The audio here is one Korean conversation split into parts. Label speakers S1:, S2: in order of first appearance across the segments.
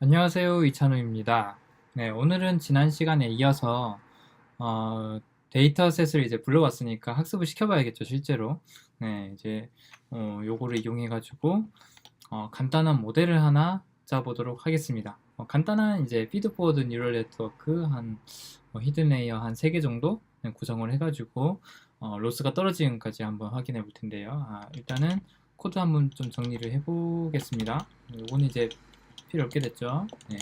S1: 안녕하세요. 이찬우입니다. 네, 오늘은 지난 시간에 이어서 어, 데이터셋을 이제 불러왔으니까 학습을 시켜봐야겠죠, 실제로. 네, 이제 어, 요거를 이용해가지고 어, 간단한 모델을 하나 짜보도록 하겠습니다. 어, 간단한 이제 피드포워드 뉴럴 네트워크 한 어, 히든 레이어 한 3개 정도 네, 구성을 해가지고 어, 로스가 떨어지는까지 한번 확인해 볼 텐데요. 아, 일단은 코드 한번 좀 정리를 해보겠습니다. 요거는 이제 필요 없게 됐죠. 네,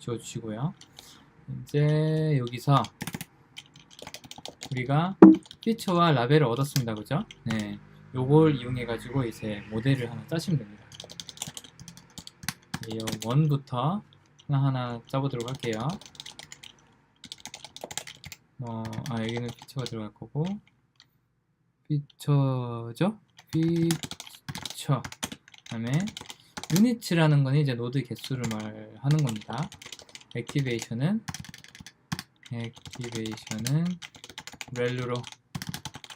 S1: 지워주시고요. 이제 여기서 우리가 피처와 라벨을 얻었습니다. 그죠? 네, 요걸 이용해 가지고 이제 모델을 하나 짜시면 됩니다. 레이어 1부터 하나하나 짜보도록 할게요. 뭐, 아, 여기는 피처가 들어갈 거고, 피처죠? 피처. 그 다음에, 유니츠라는 건 이제 노드 개수를 말하는 겁니다. 액티베이션은, 액티베이션은, 렐루로,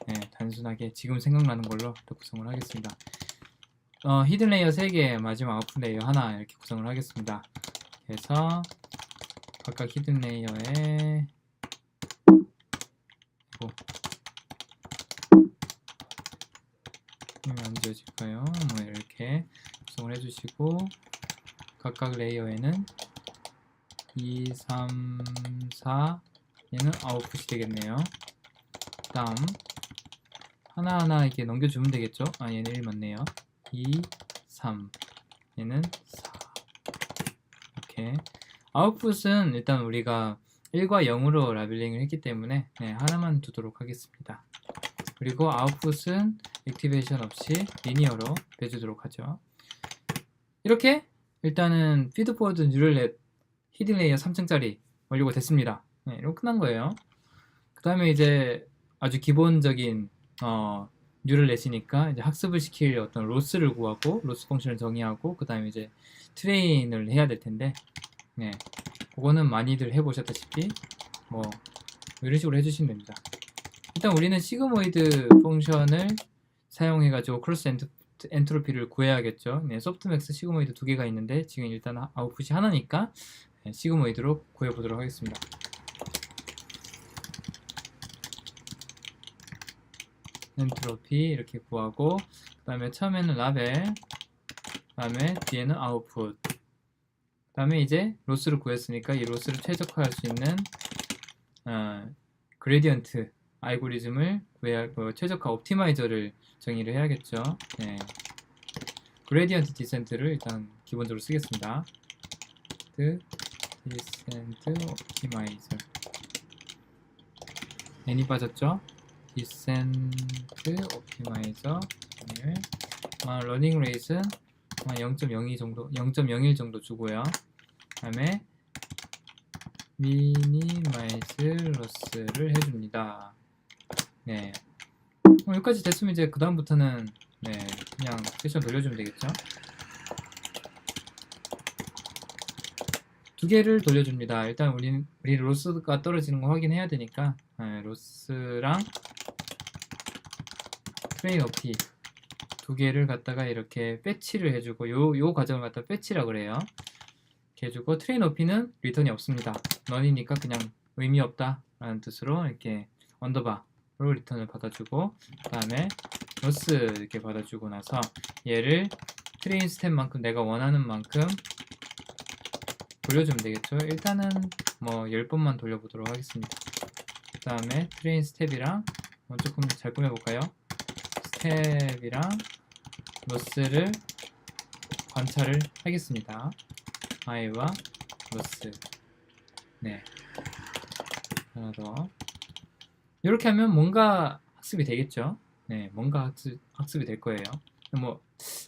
S1: 네, 단순하게 지금 생각나는 걸로 또 구성을 하겠습니다. 어, 히든 레이어 3개, 마지막 아웃풋 레이어 하나 이렇게 구성을 하겠습니다. 그래서 각각 히든 레이어에 이 힘이 안 지워질까요? 뭐 이렇게 구성을 해주시고 각각 레이어에는 2, 3, 4 얘는 아웃풋이 되겠네요. 다음 하나하나 이렇게 넘겨주면 되겠죠? 아 얘는 1 맞네요. 2, 3 얘는 4 이렇게 아웃풋은 일단 우리가 1과 0으로 라벨링을 했기 때문에 네, 하나만 두도록 하겠습니다. 그리고 아웃풋은 액티베이션 없이 리니어로 빼주도록 하죠. 이렇게 일단은 피드포워드 뉴럴넷 히든 레이어 3층짜리 완료가 됐습니다. 네, 이렇게 끝난 거예요. 그 다음에 이제 아주 기본적인 어, 뉴럴넷이니까 이제 학습을 시킬 어떤 로스를 구하고 로스 펑션을 정의하고 그 다음에 이제 트레인을 해야 될 텐데 네, 그거는 많이들 해보셨다시피 뭐 이런 식으로 해주시면 됩니다. 일단 우리는 시그모이드 펑션을 사용해 가지고 크로스 엔트, 엔트 로피를 구해야겠죠. 네, 소프트맥스 시그모이드 두 개가 있는데 지금 일단 아- 아웃풋이 하나니까 네, 시그모이드로 구해보도록 하겠습니다. 엔트로피 이렇게 구하고 그 다음에 처음에는 라벨 그 다음에 뒤에는 아웃풋 그 다음에 이제 로스를 구했으니까 이 로스를 최적화할 수 있는 어, 그레디언트 알고리즘을 구해야 그 최적화 옵티마이저를 정의를 해야겠죠. 네. 그레디언트 디센트를 일단 기본적으로 쓰겠습니다. 디센트 옵티마이저 n이 빠졌죠? 디센트 옵티마이저 를 아, 러닝 레이스는 한0.02 정도, 0.01 정도 주고요. 그다음에 미니마이즈 로스를 해줍니다. 네. 어, 여기까지 됐으면 이제 그 다음부터는 네 그냥 세션 돌려주면 되겠죠. 두 개를 돌려줍니다. 일단 우리는 우리 로스가 떨어지는 거 확인해야 되니까 네, 로스랑 트레인 오피 두 개를 갖다가 이렇게 배치를 해주고 요, 요 과정을 갖다 배치라 그래요. 이렇게 해주고 트레인 오피는 리턴이 없습니다. 넌이니까 그냥 의미 없다 라는 뜻으로 이렇게 언더바 로 리턴을 받아주고 그 다음에 로스 이렇게 받아주고 나서 얘를 트레인 스텝만큼 내가 원하는 만큼 돌려주면 되겠죠. 일단은 뭐 10번만 돌려보도록 하겠습니다. 그 다음에 트레인 스텝이랑 뭐 조금 잘 꾸며볼까요? 스텝이랑 로스를 관찰을 하겠습니다. 아이와 로스. 네. 하나 더. 이렇게 하면 뭔가 학습이 되겠죠? 네, 뭔가 학습, 학습이 될 거예요. 뭐,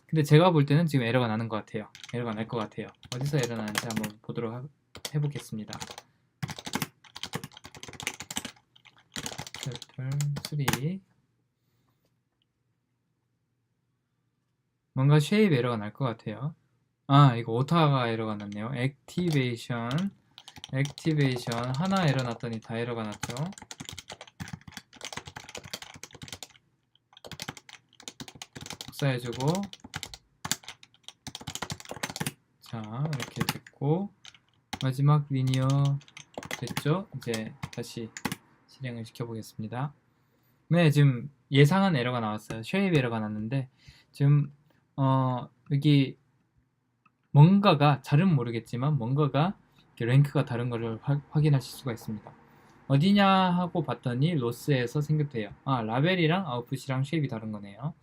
S1: 근데 제가 볼 때는 지금 에러가 나는 것 같아요. 에러가 날 것 같아요. 어디서 에러 나는지 한번 보도록 하- 해보겠습니다. 챕터 3 뭔가 쉐입 에러가 날 것 같아요. 아, 이거 오타가 에러가 났네요. 액티베이션, 액티베이션 하나 에러 났더니 다 에러가 났죠. 복사해주고 자 이렇게 됐고 마지막 리니어 됐죠? 이제 다시 실행을 시켜보겠습니다. 네, 지금 예상한 에러가 나왔어요. 쉐입 에러가 났는데 지금 어, 여기 뭔가가 잘은 모르겠지만 뭔가가 랭크가 다른 것을 확- 확인하실 수가 있습니다. 어디냐 하고 봤더니 로스에서 생겼대요. 아, 라벨이랑 아웃풋이랑 쉐입이 다른 거네요.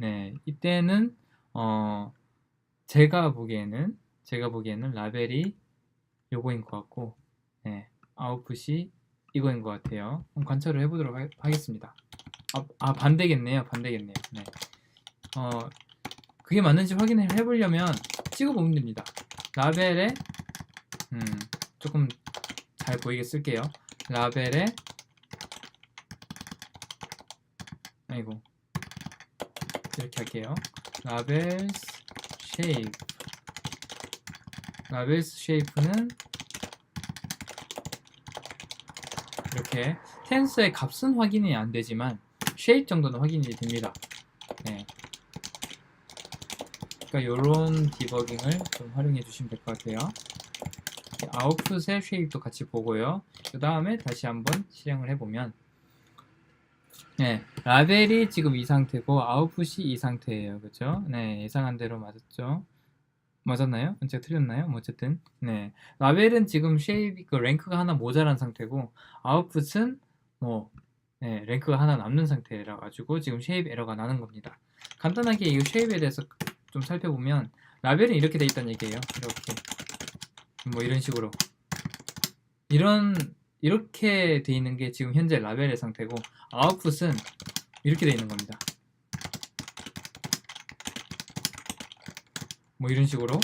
S1: 네, 이때는 어, 제가 보기에는 제가 보기에는 라벨이 요거인 것 같고 네, 아웃풋이 이거인 것 같아요. 한번 관찰을 해보도록 하, 하겠습니다. 아, 아, 반대겠네요. 반대겠네요. 네. 어, 그게 맞는지 확인을 해보려면 찍어보면 됩니다. 라벨에 음, 조금 잘 보이게 쓸게요. 라벨에 아이고 이렇게 할게요. 라벨 쉐이프 라벨 쉐이프는 이렇게 텐서의 값은 확인이 안 되지만 쉐입 정도는 확인이 됩니다. 네. 그러니까 이런 디버깅을 좀 활용해 주시면 될 것 같아요. 아웃풋의 쉐입도 같이 보고요. 그 다음에 다시 한번 실행을 해보면 네, 라벨이 지금 이 상태고 아웃풋이 이 상태예요. 그죠? 네, 예상한 대로 맞았죠? 맞았나요? 제가 틀렸나요? 뭐 어쨌든 네, 라벨은 지금 쉐입 그 랭크가 하나 모자란 상태고 아웃풋은 뭐 네, 랭크가 하나 남는 상태라 가지고 지금 쉐입 에러가 나는 겁니다. 간단하게 이 쉐입에 대해서 좀 살펴보면 라벨은 이렇게 돼 있다는 얘기예요. 이렇게 뭐 이런 식으로 이런 이렇게 돼 있는 게 지금 현재 라벨의 상태고 아웃풋은 이렇게 돼 있는 겁니다. 뭐 이런 식으로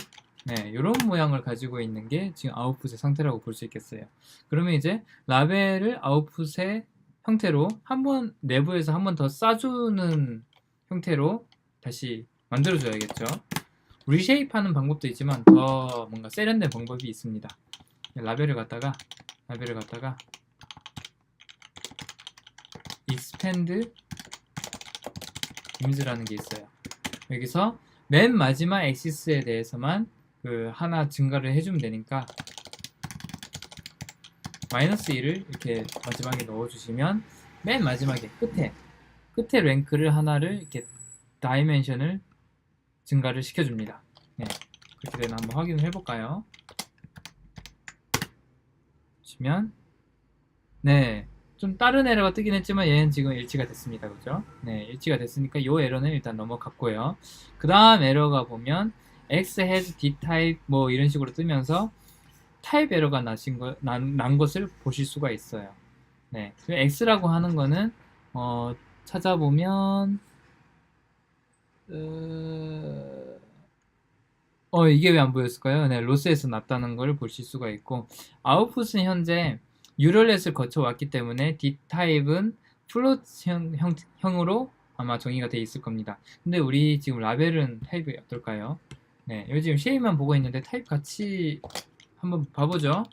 S1: 네, 이런 모양을 가지고 있는 게 지금 아웃풋의 상태라고 볼 수 있겠어요. 그러면 이제 라벨을 아웃풋의 형태로 한 번 내부에서 한 번 더 싸주는 형태로 다시 만들어줘야겠죠. 리쉐입하는 방법도 있지만 더 뭔가 세련된 방법이 있습니다. 라벨을 갖다가 라벨을 갖다가 expand image라는 게 있어요. 여기서 맨 마지막 엑시스에 대해서만 그 하나 증가를 해주면 되니까 마이너스 1을 이렇게 마지막에 넣어주시면 맨 마지막에 끝에 끝에 랭크를 하나를 이렇게 다이멘션을 증가를 시켜줍니다. 네, 그렇게 되나 한번 확인을 해볼까요? 보시면 네, 좀 다른 에러가 뜨긴 했지만 얘는 지금 일치가 됐습니다. 그죠? 네, 일치가 됐으니까 이 에러는 일단 넘어갔고요. 그 다음 에러가 보면 x has d type 뭐 이런 식으로 뜨면서 타입 에러가 나신 거, 난, 난 것을 보실 수가 있어요. 네, 그 x라고 하는 거는 어, 찾아보면 어, 어, 이게 왜 안 보였을까요? 네, 로스에서 났다는 걸 보실 수가 있고 아웃풋은 현재 유럴렛을 거쳐왔기 때문에 D타입은 플롯형 형, 형으로 아마 정의가 돼 있을 겁니다. 근데 우리 지금 라벨은 타입이 어떨까요? 네, 여기 지금 쉐입만 보고 있는데 타입 같이 한번 봐보죠.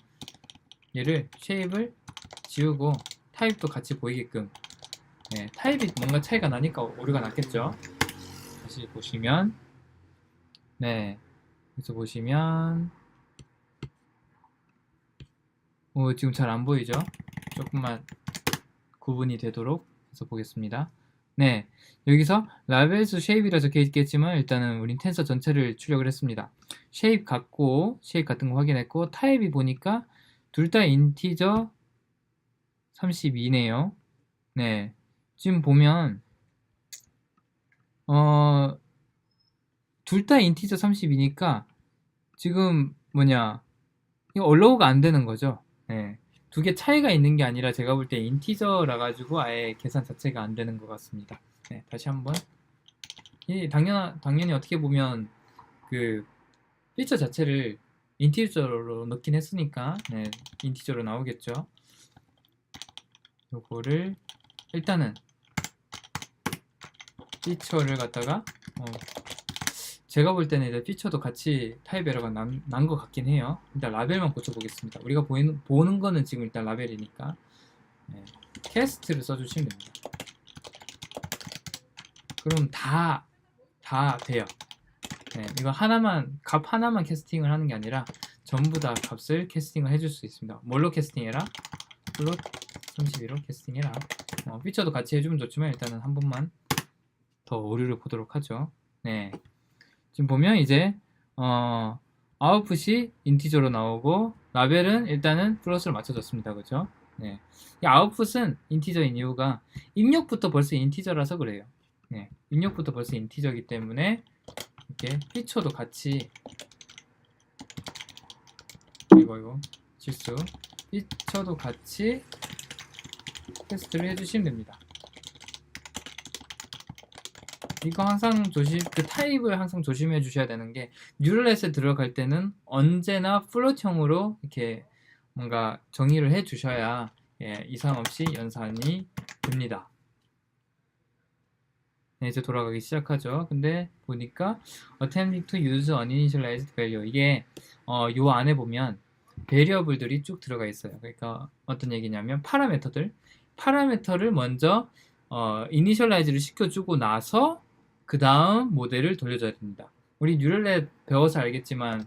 S1: 얘를 쉐입을 지우고 타입도 같이 보이게끔 네, 타입이 뭔가 차이가 나니까 오류가 났겠죠. 다시 보시면 네, 여기서 보시면 오, 지금 잘 안 보이죠? 조금만 구분이 되도록 해서 보겠습니다. 네, 여기서 라벨수 쉐입이라 적혀 있겠지만 일단은 우린 텐서 전체를 출력을 했습니다. 쉐입 같고 쉐입 같은 거 확인했고 타입이 보니까 둘 다 인티저 32네요. 네, 지금 보면 어, 둘 다 인티저 30이니까 지금 뭐냐 이거 얼로우가 안 되는 거죠. 네. 두 개 차이가 있는 게 아니라 제가 볼 때 인티저라 가지고 아예 계산 자체가 안 되는 것 같습니다. 네, 다시 한번. 이 당연 당연히 어떻게 보면 그 피처 자체를 인티저로 넣긴 했으니까 네, 인티저로 나오겠죠. 요거를 일단은 피처를 갖다가 어, 제가 볼 때는 이제 피처도 같이 타입 에러가 난 것 같긴 해요. 일단 라벨만 고쳐보겠습니다. 우리가 보이는, 보는 거는 지금 일단 라벨이니까 네. 캐스트를 써주시면 됩니다. 그럼 다, 다 돼요. 네, 이거 하나만 값 하나만 캐스팅을 하는 게 아니라 전부 다 값을 캐스팅을 해줄 수 있습니다. 뭘로 캐스팅해라? 플롯 32로 캐스팅해라. 어, 피처도 같이 해주면 좋지만 일단은 한 번만 더 오류를 보도록 하죠. 네, 지금 보면 이제 어, 아웃풋이 인티저로 나오고 라벨은 일단은 플러스를 맞춰줬습니다. 그죠? 네. 이 아웃풋은 인티저인 이유가 입력부터 벌써 인티저라서 그래요. 네. 입력부터 벌써 인티저이기 때문에 이렇게 피처도 같이 이거 이거 실수 피처도 같이 테스트를 해주시면 됩니다. 이거 항상 조심 그 타입을 항상 조심해 주셔야 되는 게 뉴럴넷에 들어갈 때는 언제나 플롯형으로 이렇게 뭔가 정의를 해 주셔야 예, 이상 없이 연산이 됩니다. 네, 이제 돌아가기 시작하죠. 근데 보니까 attempting to use uninitialized value 이게 어, 요 안에 보면 베리어블들이 쭉 들어가 있어요. 그러니까 어떤 얘기냐면 파라메터들 파라메터를 먼저 어, 이니셜라이즈를 시켜주고 나서 그 다음 모델을 돌려줘야 됩니다. 우리 뉴럴넷 배워서 알겠지만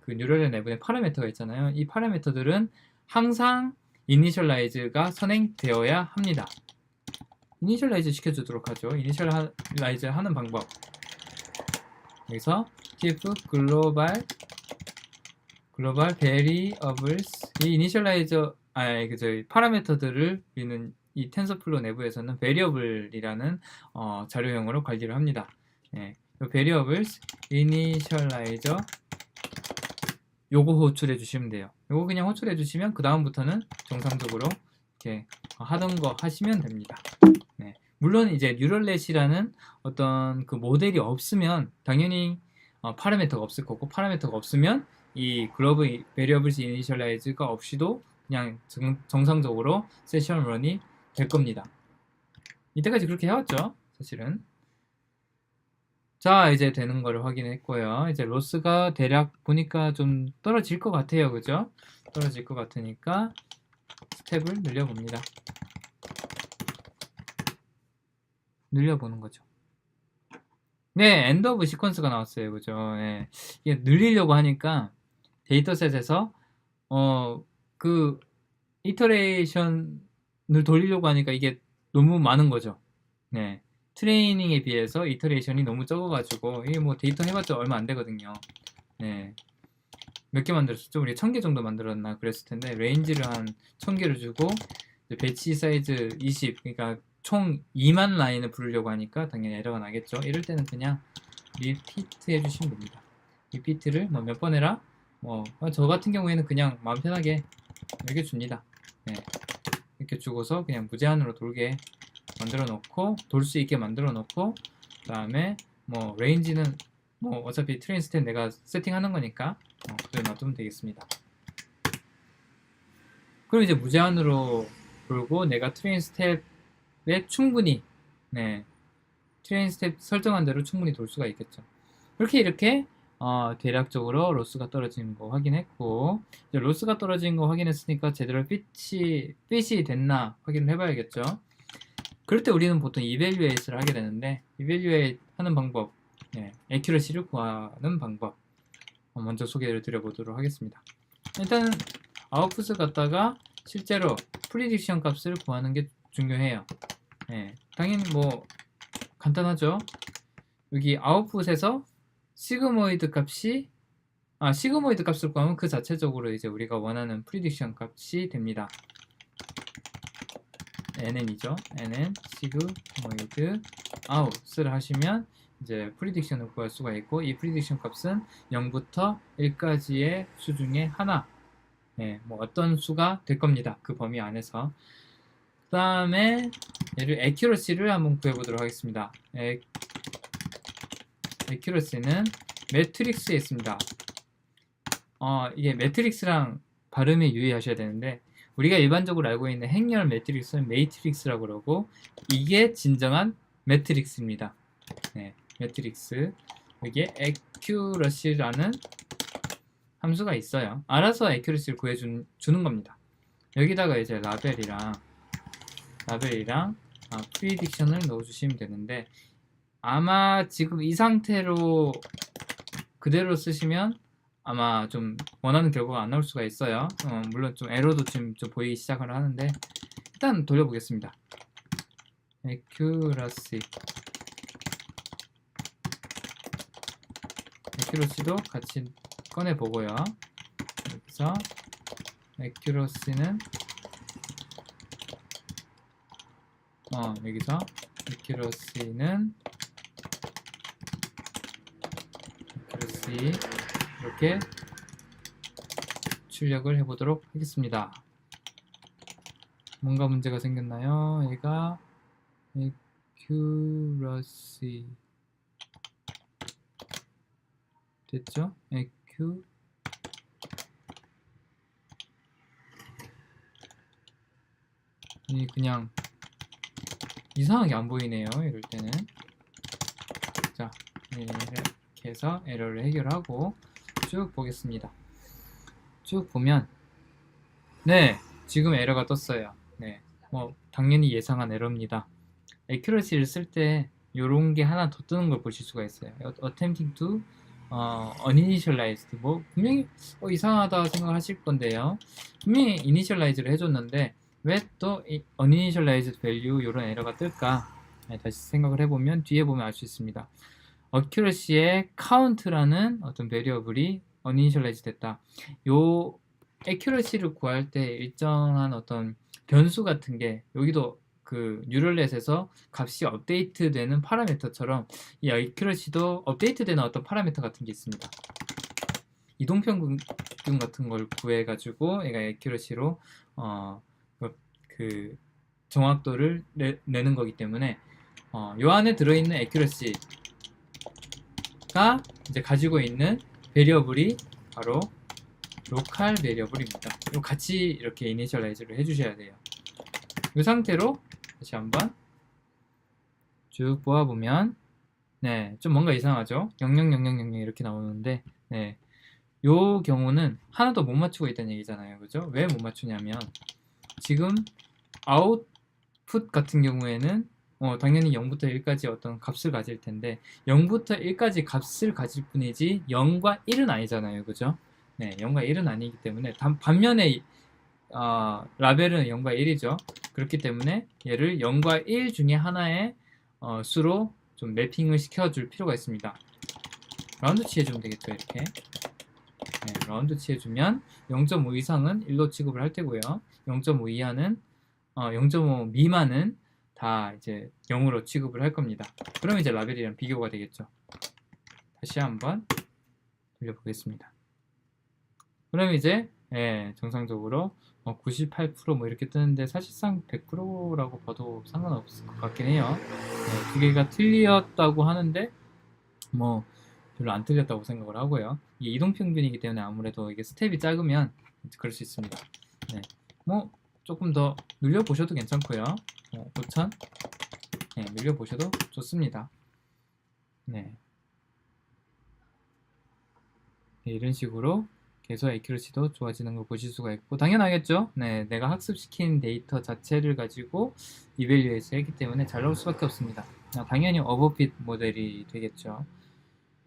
S1: 그 뉴럴넷 내부에 파라메터가 있잖아요. 이 파라메터들은 항상 이니셜라이즈가 선행되어야 합니다. 이니셜라이즈 시켜주도록 하죠. 이니셜라이즈 하는 방법. 여기서 keep global global variables 이 이니셜라이저 아 그저 파라메터들을 우리는 이 텐서플로 내부에서는 variable이라는 어, 자료형으로 관리를 합니다. 예, 요 variables initializer 요거 호출해 주시면 돼요. 요거 그냥 호출해 주시면 그 다음부터는 정상적으로 이렇게 하던 거 하시면 됩니다. 네. 물론 이제 뉴럴넷이라는 어떤 그 모델이 없으면 당연히 어, 파라메터가 없을 거고 파라메터가 없으면 이 글로벌 베리어블스 이니셜라이즈가 없이도 그냥 정, 정상적으로 세션 런이 될 겁니다. 이때까지 그렇게 해왔죠, 사실은. 자, 이제 되는 거를 확인했고요. 이제 로스가 대략 보니까 좀 떨어질 것 같아요, 그죠? 떨어질 것 같으니까 스텝을 늘려봅니다. 늘려보는 거죠. 네, 엔드 오브 시퀀스가 나왔어요, 그죠? 네. 이게 늘리려고 하니까 데이터셋에서 어, 그 이터레이션 을 돌리려고 하니까 이게 너무 많은 거죠. 네. 트레이닝에 비해서 이터레이션이 너무 적어가지고 이게 뭐 데이터 해봤자 얼마 안 되거든요. 네. 몇 개 만들었죠? 우리 1000개 정도 만들었나 그랬을 텐데 레인지를 한 1000개를 주고 배치 사이즈 20 그러니까 총 2만 라인을 부르려고 하니까 당연히 에러가 나겠죠. 이럴 때는 그냥 리피트 해주시면 됩니다. 리피트를 뭐 몇 번 해라? 뭐 저 같은 경우에는 그냥 마음 편하게 이렇게 줍니다. 네. 이렇게 주고서 그냥 무제한으로 돌게 만들어 놓고 돌 수 있게 만들어 놓고 그 다음에 뭐 레인지는 뭐 어차피 트레인 스텝 내가 세팅하는 거니까 어, 그대로 놔두면 되겠습니다. 그럼 이제 무제한으로 돌고 내가 트레인 스텝에 충분히 네 트레인 스텝 설정한 대로 충분히 돌 수가 있겠죠. 그렇게 이렇게 어, 대략적으로 로스가 떨어지는 거 확인했고 이제 로스가 떨어진 거 확인했으니까 제대로 핏이 핏이 됐나 확인을 해봐야겠죠. 그럴 때 우리는 보통 이벨류에이트를 하게 되는데 이벨류에이트 하는 방법, 네, 애큐러시를 구하는 방법 어, 먼저 소개를 드려보도록 하겠습니다. 일단은 아웃풋을 갖다가 실제로 프리딕션 값을 구하는 게 중요해요. 네, 당연히 뭐 간단하죠. 여기 아웃풋에서 시그모이드 값이 아 시그모이드 값을 구하면 그 자체적으로 이제 우리가 원하는 프리딕션 값이 됩니다. NN이죠. NN 시그모이드 아웃을 하시면 이제 프리딕션을 구할 수가 있고 이 프리딕션 값은 0부터 1까지의 수 중에 하나 네, 뭐 어떤 수가 될 겁니다. 그 범위 안에서 그 다음에 얘를 accuracy를 한번 구해보도록 하겠습니다. 에, accuracy는 매트릭스에 있습니다. 어, 이게 매트릭스랑 발음에 유의하셔야 되는데 우리가 일반적으로 알고 있는 행렬 매트릭스는 메이트릭스라고 그러고 이게 진정한 매트릭스입니다. 네, 매트릭스 여기에 accuracy라는 함수가 있어요. 알아서 accuracy를 구해주는 주는 겁니다. 여기다가 이제 라벨이랑 라벨이랑 아, 프리딕션을 넣어주시면 되는데 아마 지금 이 상태로 그대로 쓰시면 아마 좀 원하는 결과가 안 나올 수가 있어요. 어, 물론 좀 에러도 지금 좀 보이기 시작을 하는데 일단 돌려보겠습니다. accuracy accuracy도 같이 꺼내 보고요. 여기서 accuracy는 어 여기서 accuracy는 이렇게 출력을 해보도록 하겠습니다. 뭔가 문제가 생겼나요? 얘가 accuracy 됐죠? accu 이 그냥 이상하게 안 보이네요. 이럴 때는 자 해서 에러를 해결하고 쭉 보겠습니다. 쭉 보면 네 지금 에러가 떴어요. 네, 뭐 당연히 예상한 에러입니다. accuracy를 쓸 때 이런 게 하나 더 뜨는 걸 보실 수가 있어요. attempting to 어, uninitialized 뭐 분명히 어, 이상하다 생각하실 건데요. 분명히 initialize를 해줬는데 왜 또 uninitialized value 이런 에러가 뜰까? 네, 다시 생각을 해보면 뒤에 보면 알 수 있습니다. Accuracy의 count라는 어떤 variable이 uninitialize 됐다. 요 accuracy를 구할 때 일정한 어떤 변수 같은 게 여기도 그 뉴럴넷에서 값이 업데이트 되는 파라미터처럼 이 accuracy도 업데이트 되는 어떤 파라미터 같은 게 있습니다. 이동평균 같은 걸 구해 가지고 얘가 accuracy로 어, 그 정확도를 내, 는 거기 때문에 어, 요 안에 들어있는 accuracy 가 이제 가지고 있는 베리어블이 바로 로컬 베리어블입니다. 이 같이 이렇게 이니셜라이즈를 해주셔야 돼요. 이 상태로 다시 한번 쭉 보아보면 네, 좀 뭔가 이상하죠? 000000 이렇게 나오는데 네, 요 경우는 하나도 못 맞추고 있다는 얘기잖아요. 그죠? 왜 못 맞추냐면 지금 아웃풋 같은 경우에는 어, 당연히 0부터 1까지 어떤 값을 가질 텐데 0부터 1까지 값을 가질 뿐이지 0과 1은 아니잖아요. 그죠? 네, 0과 1은 아니기 때문에 단, 반면에 어, 라벨은 0과 1이죠. 그렇기 때문에 얘를 0과 1 중에 하나의 어, 수로 좀 매핑을 시켜줄 필요가 있습니다. 라운드 치 해주면 되겠죠. 이렇게 네, 라운드 치 해주면 0.5 이상은 1로 취급을 할 테고요. 0.5 이하는 어, 0.5 미만은 다 이제 0으로 취급을 할 겁니다. 그럼 이제 라벨이랑 비교가 되겠죠. 다시 한번 돌려보겠습니다. 그럼 이제 예, 정상적으로 어, 98%뭐 이렇게 뜨는데 사실상 100%라고 봐도 상관없을 것 같긴 해요. 네, 두 개가 틀렸다고 하는데 뭐 별로 안 틀렸다고 생각을 하고요. 이게 이동평균이기 때문에 아무래도 이게 스텝이 작으면 그럴 수 있습니다. 네, 뭐 조금 더 늘려보셔도 괜찮고요. 어, 5천 네, 늘려보셔도 좋습니다. 네. 네, 이런 식으로 계속 액큐러시도 좋아지는 걸 보실 수가 있고 당연하겠죠. 네, 내가 학습시킨 데이터 자체를 가지고 이벨리에이트 했기 때문에 잘 나올 수밖에 없습니다. 아, 당연히 어버핏 모델이 되겠죠.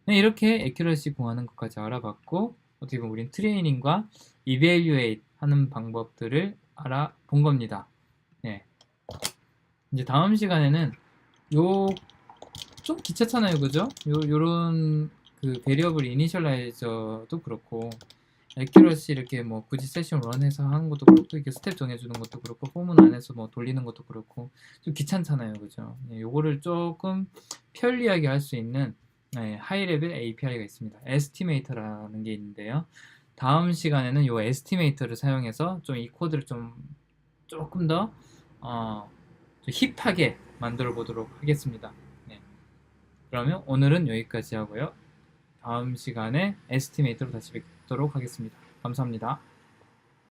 S1: 네, 이렇게 액큐러시 구하는 것까지 알아봤고 어떻게 보면 우린 트레이닝과 이벨리에이트 하는 방법들을 알아본 겁니다. 네. 이제 다음 시간에는 요좀 귀찮잖아요, 그죠? 요 요런 그 베리어블 이니셜라이저도 그렇고 액큐러시 이렇게 뭐 굳이 세션 런해서 하는 것도 그렇고 이렇게 스텝 정해주는 것도 그렇고 포문 안에서 뭐 돌리는 것도 그렇고 좀 귀찮잖아요, 그죠? 네, 요거를 조금 편리하게 할 수 있는 네, 하이 레벨 API가 있습니다. 에스티메이터라는 게 있는데요. 다음 시간에는 요 에스티메이터를 사용해서 좀 이 코드를 좀 조금 더 어, 좀 힙하게 만들어 보도록 하겠습니다. 네. 그러면 오늘은 여기까지 하고요. 다음 시간에 에스티메이터로 다시 뵙도록 하겠습니다. 감사합니다.